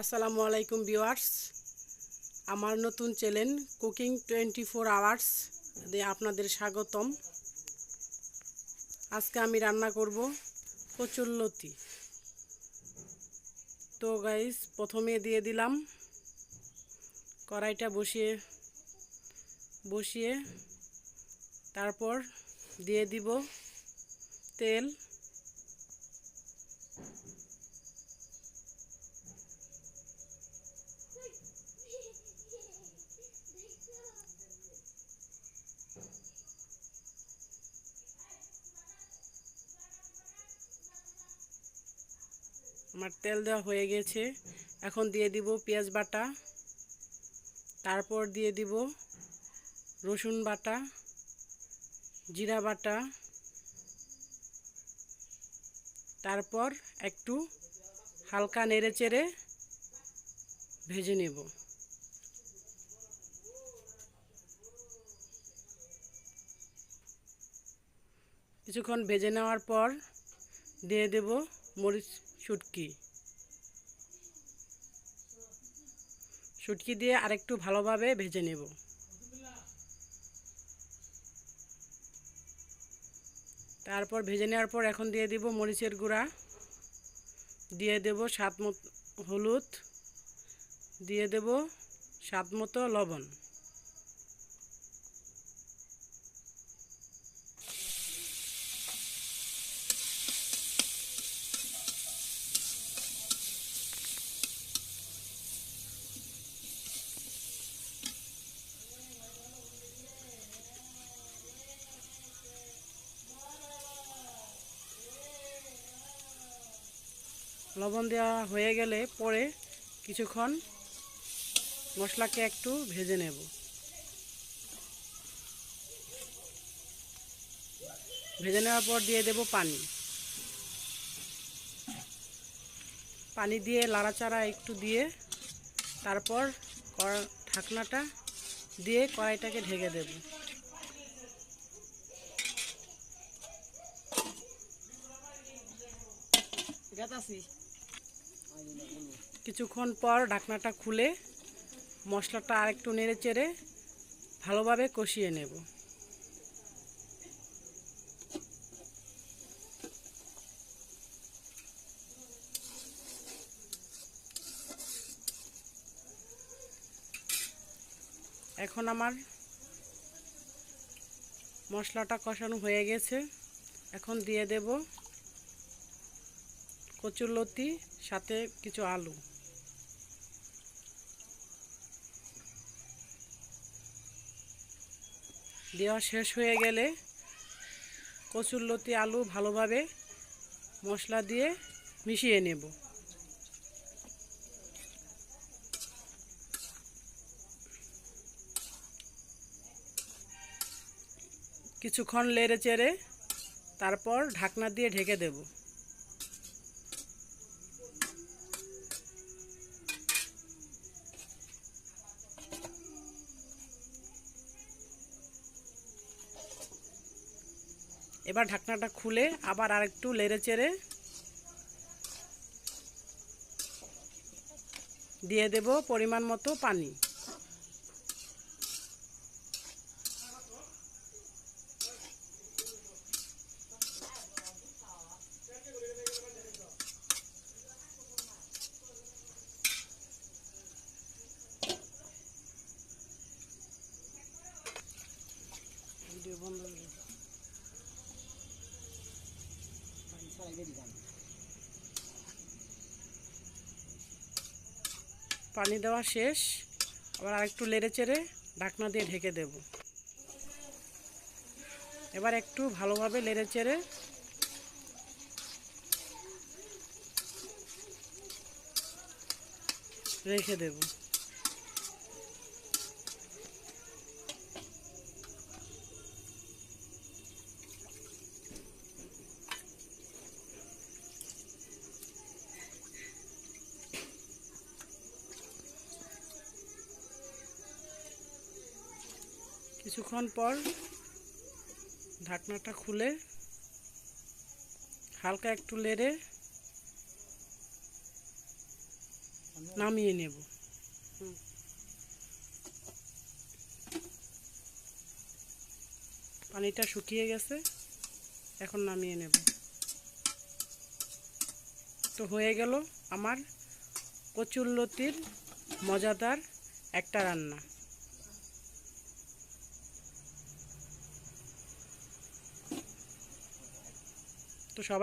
আসসালামু আলাইকুম ভিউয়ার্স। আমার নতুন channel cooking twenty four hours আপনাদের স্বাগতম। আজকে আমি রান্না করব কচুরলতি তো গাইস প্রথমে দিয়ে দিলাম কড়াইটা বসিয়ে বসিয়ে তারপর দিয়ে দিব তেল। আমার তেল দেওয়া হয়ে গেছে। এখন দিয়ে দিব পেঁয়াজ বাটা। তারপর দিয়ে দিব রসুন বাটা, জিরা বাটা। তারপর একটু হালকা নেড়ে চেড়ে ভেজে নেব। কিছুক্ষণ ভেজে নেওয়ার পর দিয়ে দেব মরিচ শুটকি। শুটকি দিয়ে আরেকটু ভালোভাবে ভেজে নেব। তারপর ভেজে নেওয়ার পর এখন দিয়ে দিব মরিচের গুঁড়া। দিয়ে দেব স্বাদ হলুদ। দিয়ে দেব স্বাদ মতো লবণ। লবণ দেওয়া হয়ে গেলে পরে কিছুক্ষণ মশলাকে একটু ভেজে নেব। ভেজে নেওয়ার পর দিয়ে দেব পানি। পানি দিয়ে লাড়াচাড়া একটু দিয়ে তারপর ঢাকনাটা দিয়ে কড়াইটাকে ঢেকে দেব। কিছুক্ষণ পর ঢাকনাটা খুলে মশলাটা আরেকটু নেড়ে চেড়ে ভালোভাবে কষিয়ে নেব। এখন আমার মশলাটা কষানো হয়ে গেছে। এখন দিয়ে দেব কচুরলতি সাথে কিছু আলু। দেওয়া শেষ হয়ে গেলে কচুরলতি আলু ভালোভাবে মশলা দিয়ে মিশিয়ে নেব। কিছুক্ষণ লেড়ে চেড়ে তারপর ঢাকনা দিয়ে ঢেকে দেব। এবার ঢাকনাটা খুলে আবার আরেকটু লেড়ে চেড়ে দিয়ে দেব পরিমাণ মতো পানি। পানি দেওয়া শেষ। আবার আরেকটু লেড়ে চেড়ে ঢাকনা দিয়ে ঢেকে দেব। এবার একটু ভালোভাবে লেড়ে চেড়ে রেখে দেব। কিছুক্ষণ পর ঢাকনাটা খুলে হালকা একটু লেড়ে নামিয়ে নেব। পানিটা শুকিয়ে গেছে, এখন নামিয়ে নেব। তো হয়ে গেল আমার কচুরলতির মজাদার একটা রান্না। তো সবাই